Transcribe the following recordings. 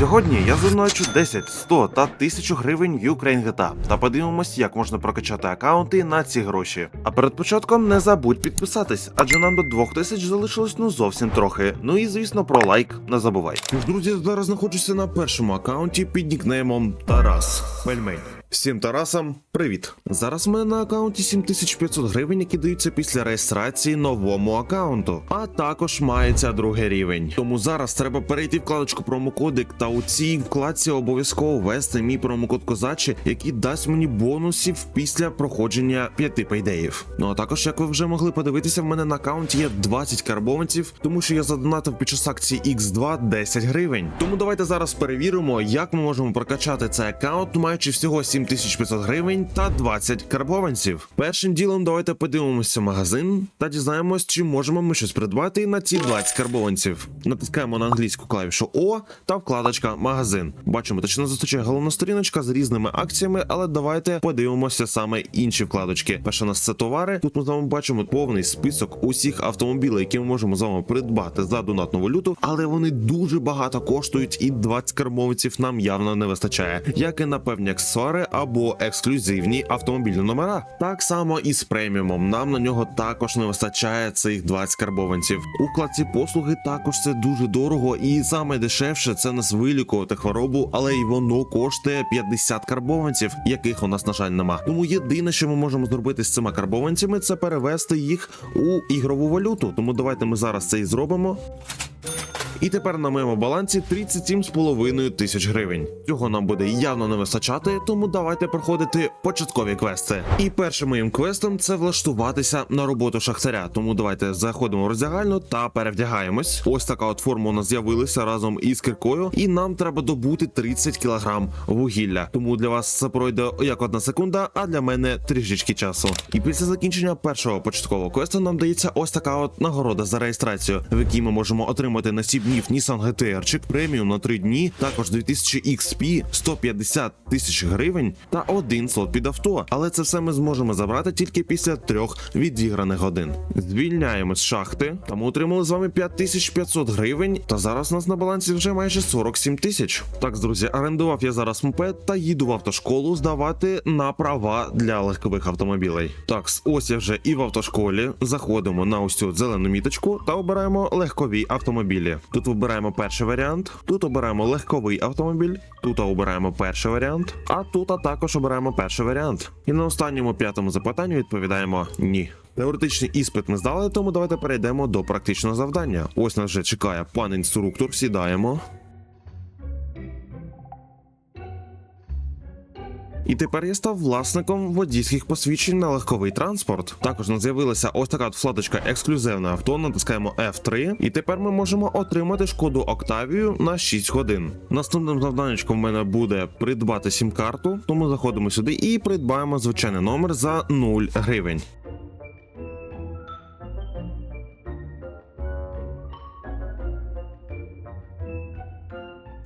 Сьогодні я задоначу 10, 100 та 1000 гривень в Ukraine GTA та подивимось, як можна прокачати аккаунти на ці гроші. А перед початком не забудь підписатись, адже нам до 2000 залишилось ну зовсім трохи. Ну і звісно про лайк не забувай. Друзі, зараз знаходжуся на першому аккаунті під нікнеймом Тарас Пельмень. Всім Тарасам, привіт! Зараз в мене на аккаунті 7500 гривень, які даються після реєстрації новому аккаунту. А також мається другий рівень. Тому зараз треба перейти вкладочку промокодик та у цій вкладці обов'язково ввести мій промокод Козачі, який дасть мені бонусів після проходження п'яти пейдеїв. Ну а також, як ви вже могли подивитися, в мене на аккаунті є 20 карбованців, тому що я задонатив під час акції X2 10 гривень. Тому давайте зараз перевіримо, як ми можемо прокачати цей аккаунт, маючи всього 7500 гривень та 20 карбованців. Першим ділом давайте подивимося магазин та дізнаємось, чи можемо ми щось придбати на ці 20 карбованців. Натискаємо на англійську клавішу О та вкладочка магазин. Бачимо, точно зустрічає головна сторіночка з різними акціями, але давайте подивимося саме інші вкладочки. Перша у нас це товари. Тут ми з вами бачимо повний список усіх автомобілів, які ми можемо з вами придбати за донатну валюту, але вони дуже багато коштують, і 20 карбованців нам явно не вистачає, як і на певні аксесуари або ексклюзивні автомобільні номера. Так само і з преміумом. Нам на нього також не вистачає цих 20 карбованців. У вкладці послуги також це дуже дорого, і саме дешевше це нас вилікувати хворобу, але й воно коштує 50 карбованців, яких у нас на жаль нема. Тому єдине, що ми можемо зробити з цими карбованцями, це перевести їх у ігрову валюту. Тому давайте ми зараз це і зробимо. І тепер на моєму балансі 37,5 тисяч гривень. Цього нам буде явно не вистачати, тому давайте проходити початкові квести. І першим моїм квестом це влаштуватися на роботу шахтаря. Тому давайте заходимо в роздягальну та перевдягаємось. Ось така от форма у нас з'явилася разом із киркою, і нам треба добути 30 кг вугілля. Тому для вас це пройде як одна секунда, а для мене трішечки часу. І після закінчення першого початкового квесту нам дається ось така от нагорода за реєстрацію, в якій ми можемо отримати на 7 днів Nissan GTR-чик, преміум на 3 дні, також 2000 XP, 150 тисяч гривень та один слот під авто. Але це все ми зможемо забрати тільки після трьох відіграних годин. Звільняємо з шахти, та ми отримали з вами 5500 гривень. Та зараз у нас на балансі вже майже 47 тисяч. Так, друзі, орендував я зараз мопед та їду в автошколу здавати на права для легкових автомобілей. Так, ось я вже і в автошколі. Заходимо на ось цю зелену міточку та обираємо легкові автомобілі. Тут вибираємо перший варіант, тут обираємо легковий автомобіль, тут обираємо перший варіант, а тут також обираємо перший варіант. І на останньому п'ятому запитанню відповідаємо ні. Теоретичний іспит ми здали, тому давайте перейдемо до практичного завдання. Ось нас вже чекає пан інструктор. Сідаємо. І тепер я став власником водійських посвідчень на легковий транспорт. Також нам з'явилася ось така вкладочка ексклюзивне авто. Натискаємо F3, і тепер ми можемо отримати шкоду Октавію на 6 годин. Наступним завданнячком в мене буде придбати сім-карту, тому заходимо сюди і придбаємо звичайний номер за 0 гривень.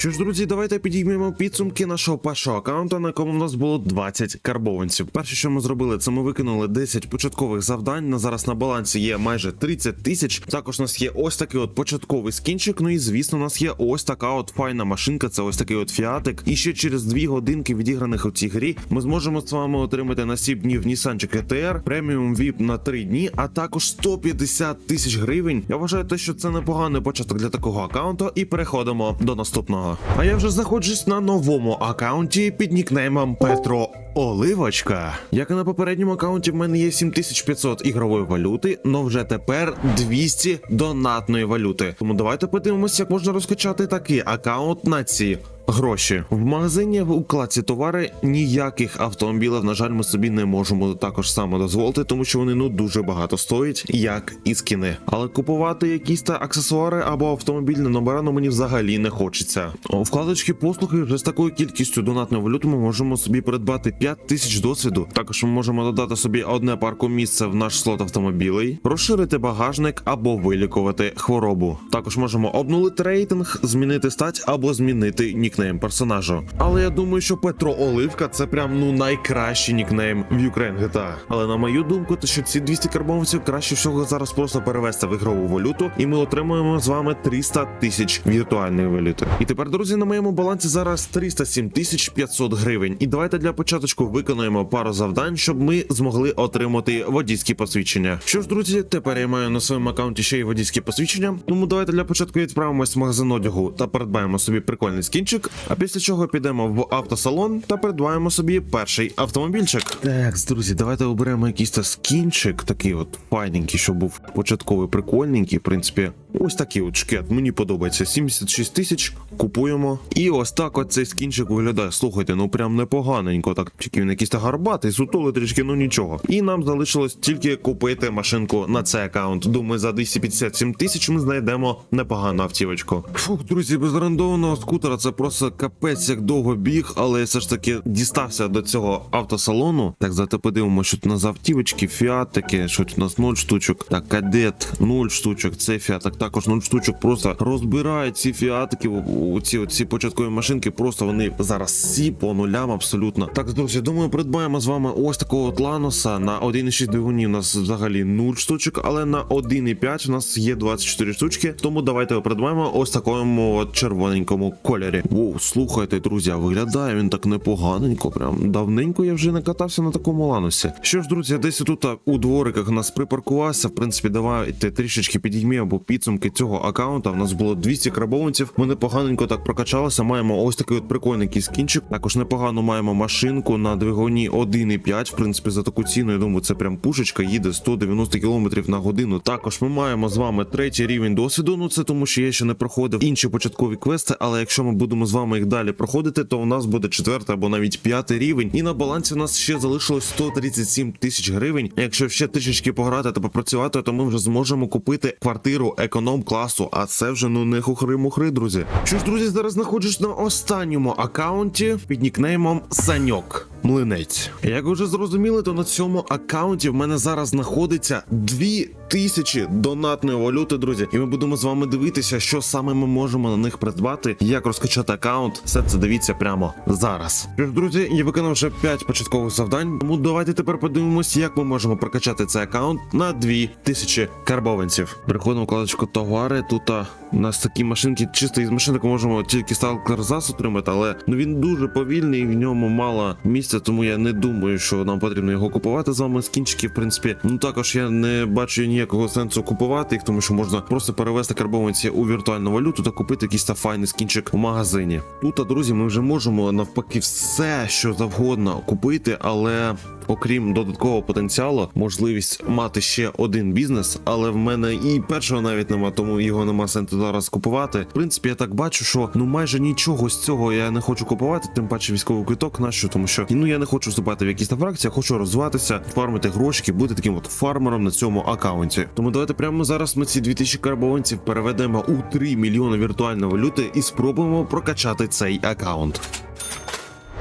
Що ж, друзі, давайте підіймемо підсумки нашого першого аккаунта, на якому в нас було 20 карбованців. Перше, що ми зробили, це ми виконали 10 початкових завдань. На зараз на балансі є майже 30 тисяч. Також у нас є ось такий от початковий скінчик. Ну і звісно, у нас є ось така от файна машинка. Це ось такий от фіатик. І ще через 2 годинки відіграних у цій грі ми зможемо з вами отримати на 7 днів Nissan GTR, преміум VIP на 3 дні, а також 150 тисяч гривень. Я вважаю, те, що це непоганий початок для такого аккаунту. І переходимо до наступного. А я вже знаходжусь на новому аккаунті під нікнеймом Петро Оливочка. Як і на попередньому аккаунті, в мене є 7500 ігрової валюти, но вже тепер 200 донатної валюти. Тому давайте подивимося, як можна розкачати такий аккаунт на ці. Гроші в магазині в укладці товари ніяких автомобілів, на жаль, ми собі не можемо також само дозволити, тому що вони ну дуже багато стоять, як і скіни. Але купувати якісь та аксесуари або автомобільні номера ну мені взагалі не хочеться. У вкладочки послуги вже з такою кількістю донатної валюти ми можемо собі придбати 5 тисяч досвіду. Також ми можемо додати собі одне парку місце в наш слот автомобілей, розширити багажник або вилікувати хворобу. Також можемо обнулити рейтинг, змінити стать або змінити нікнейм нікнейм персонажу. Але я думаю, що Петро Оливка це прям ну найкращий нікнейм в Ukraine GTA. Але на мою думку, то що ці 200 карбованців краще всього зараз просто перевести в ігрову валюту, і ми отримуємо з вами 300 тисяч віртуальної валюти. І тепер, друзі, на моєму балансі зараз 307 тисяч 500 гривень. І давайте для початку виконуємо пару завдань, щоб ми змогли отримати водійські посвідчення. Що ж, друзі, тепер я маю на своєму аккаунті ще й водійські посвідчення. Тому давайте для початку відправимось в магазин одягу та придбаємо собі прикольний скінчик. А після чого підемо в автосалон та придбаємо собі перший автомобільчик. Так, друзі, давайте оберемо якийсь та скінчик, такий от файненький, що був початковий прикольненький. В принципі, ось такий от шкет. Мені подобається. 76 тисяч. Купуємо. І ось так от цей скінчик виглядає. Слухайте, ну прям непоганенько. Так, тільки він якийсь та гарбатий, сутулий трішки, ну нічого. І нам залишилось тільки купити машинку на цей аккаунт. Думаю, за 257 тисяч ми знайдемо непогану автівочку. Фух, друзі, без орендованого скутера це просто капець як довго біг, але я все ж таки дістався до цього автосалону. Так, зате подивимося, що тут у нас автівочки, фіат таке, що тут у нас 0 штучок. Так, кадет 0 штучок, цей фіатик також 0 штучок. Просто розбирають ці фіатики, у- у ці оці початкові машинки. Просто вони зараз всі по нулям абсолютно. Так, друзі, думаю, придбаємо з вами ось такого от ланоса на 1,6 двигуні. У нас взагалі 0 штучок, але на 1,5 у нас є 24 штучки. Тому давайте придбаємо ось такому червоненькому кольорі. Воу, слухайте, друзі, виглядає він так непоганенько. Прям давненько я вже не катався на такому ланосі. Що ж, друзі, десь тут у двориках нас припаркувався. В принципі, давайте трішечки підіймемо або підсумки цього аккаунта. У нас було 200 крабованців. Ми непоганенько так прокачалися. Маємо ось такий от прикольний скінчик. Також непогано маємо машинку на двигуні 1,5. В принципі, за таку ціну, я думаю, це прям пушечка їде 190 км на годину. Також ми маємо з вами третій рівень досвіду. Ну це тому, що я ще не проходив інші початкові квести. Але якщо ми будемо з вами їх далі проходити, то у нас буде четвертий або навіть п'ятий рівень. І на балансі у нас ще залишилось 137 тисяч гривень. Якщо ще трішечки пограти та попрацювати, то ми вже зможемо купити квартиру економ класу. А це вже ну не хухри-мухри, друзі. Що ж, друзі, зараз знаходжусь на останньому аккаунті під нікнеймом Саньок. Млинець. Як ви вже зрозуміли, то на цьому аккаунті в мене зараз знаходиться дві тисячі донатної валюти, друзі. І ми будемо з вами дивитися, що саме ми можемо на них придбати, як розкачати аккаунт. Все це дивіться прямо зараз. Що ж, друзі, я виконав вже 5 початкових завдань. Тому давайте тепер подивимось, як ми можемо прокачати цей аккаунт на 2000 карбованців. Переходимо в вкладочку товари. Тут у нас такі машинки, чисто із машинок можемо тільки сталкер зас отримати, але ну він дуже повільний, в ньому мало місця, тому я не думаю, що нам потрібно його купувати з вами. Скінчики, в принципі, ну також я не бачу ніякого сенсу купувати їх, тому що можна просто перевести карбованці у віртуальну валюту та купити якийсь та файний скінчик у магазині. Тут, друзі, ми вже можемо навпаки все, що завгодно купити, але окрім додаткового потенціалу, можливість мати ще один бізнес, але в мене і першого навіть нема, тому його нема сенсу зараз купувати. В принципі, я так бачу, що ну майже нічого з цього я не хочу купувати, тим паче військовий квиток нащо, тому що ну я не хочу вступати в якісь там фракції, я хочу розвиватися, фармити грошики, бути таким от фармером на цьому аккаунті. Тому давайте прямо зараз ми ці 2000 карбованців переведемо у 3 мільйони віртуальної валюти і спробуємо прокачати цей аккаунт.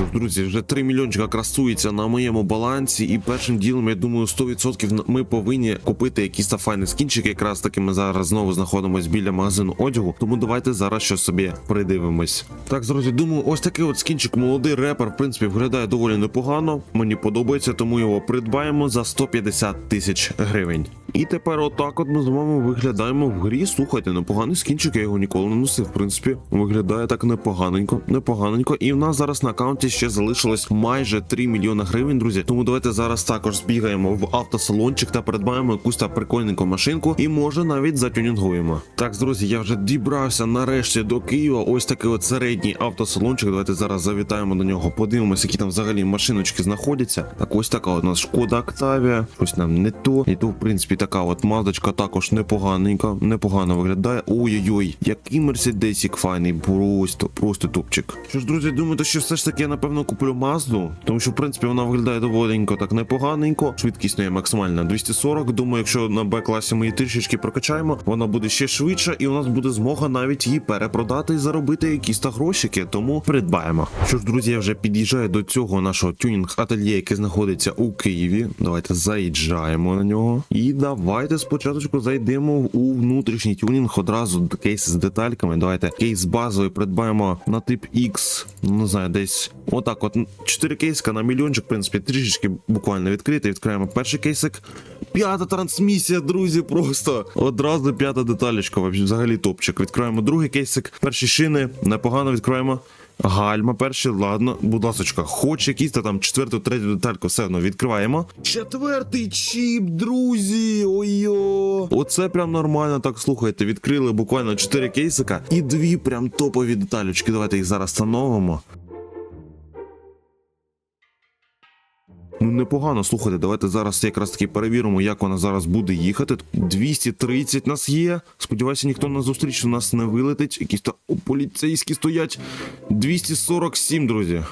Що Друзі, вже 3 мільйончика красується на моєму балансі, і першим ділом, я думаю, 100% ми повинні купити якісь та файні скінчики. Якраз таки ми зараз знову знаходимось біля магазину одягу. Тому давайте зараз щось собі придивимось. Так, друзі, думаю, ось такий от скінчик молодий репер, в принципі, виглядає доволі непогано. Мені подобається, тому його придбаємо за 150 тисяч гривень. І тепер отак от ми з вами виглядаємо в грі. Слухайте, непоганий скінчик, я його ніколи не носив. В принципі, виглядає так непоганенько, непоганенько. І в нас зараз на аккаунті ще залишилось майже 3 мільйони гривень, друзі. Тому давайте зараз також збігаємо в автосалончик та придбаємо якусь та прикольненьку машинку, і може навіть затюнінгуємо. Так, друзі, я вже дібрався нарешті до Києва. Ось такий от середній автосалончик. Давайте зараз завітаємо до нього, подивимося, які там взагалі машиночки знаходяться. Так, ось така от у нас шкода Октавія. Ось нам не то. І то, в принципі, така от мазочка також непоганенька, непогано виглядає. Ой-ой-ой, який мерседесік файний, просто, просто топчик. Що ж, друзі, думаю, то що все ж таки я напевно куплю Мазду, тому що в принципі вона виглядає доволенько так непоганенько. Швидкість неї максимальна 240. Думаю, якщо на Б-класі ми її трішечки прокачаємо, вона буде ще швидша, і у нас буде змога навіть її перепродати і заробити якісь та грошики. Тому придбаємо. Що ж, друзі, я вже під'їжджаю до цього нашого тюнінг ательє, яке знаходиться у Києві. Давайте заїжджаємо на нього. І давайте спочатку зайдемо у внутрішній тюнінг одразу кейс з детальками. Давайте кейс базовий придбаємо на тип X, ну, не знаю, десь отак. От 4 кейска на мільйончик, в принципі, трішечки буквально відкрити. Відкриваємо перший кейсик. П'ята трансмісія, друзі, просто одразу п'ята деталечка. вообще, Взагалі топчик. Відкриваємо другий кейсик. Перші шини непогано відкриваємо. Гальма перші, ладно, будь ласочка, хоч якісь та там четверту, третю детальку, все одно відкриваємо. Четвертий чіп, друзі! Ой-йо! Оце прям нормально. Так слухайте, відкрили буквально 4 кейсика і дві прям топові деталечки. Давайте їх зараз встановимо. Непогано, слухайте, давайте зараз якраз таки перевіримо, як вона зараз буде їхати. 230 нас є. Сподіваюся, ніхто на зустріч у нас не вилетить. Якісь то поліцейські стоять. 247, друзі.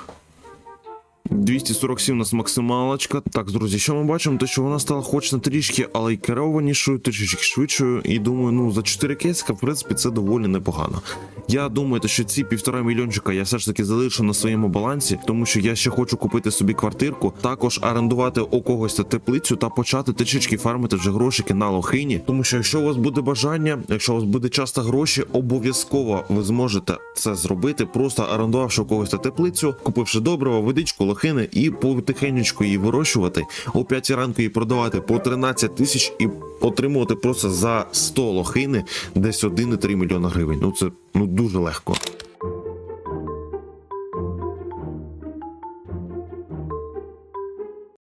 247 у нас максималочка. Так, друзі, що ми бачимо? Те, що вона стала хоч на трішки, але й керованішою, трішечки швидшою. І думаю, ну за 4 кейска, в принципі, це доволі непогано. Я думаю, що ці півтора мільйончика я все ж таки залишу на своєму балансі, тому що я ще хочу купити собі квартирку, також орендувати у когось теплицю та почати трішечки фармити вже грошики на лохині. Тому що якщо у вас буде бажання, якщо у вас буде часто гроші, обов'язково ви зможете це зробити, просто орендувавши у когось теплицю, купивши доброго, водичку, лохини і потихенечку її вирощувати, о 5 ранку її продавати по 13 тисяч і отримувати просто за 100 лохини десь 1,3 мільйона гривень. Ну це ну дуже легко.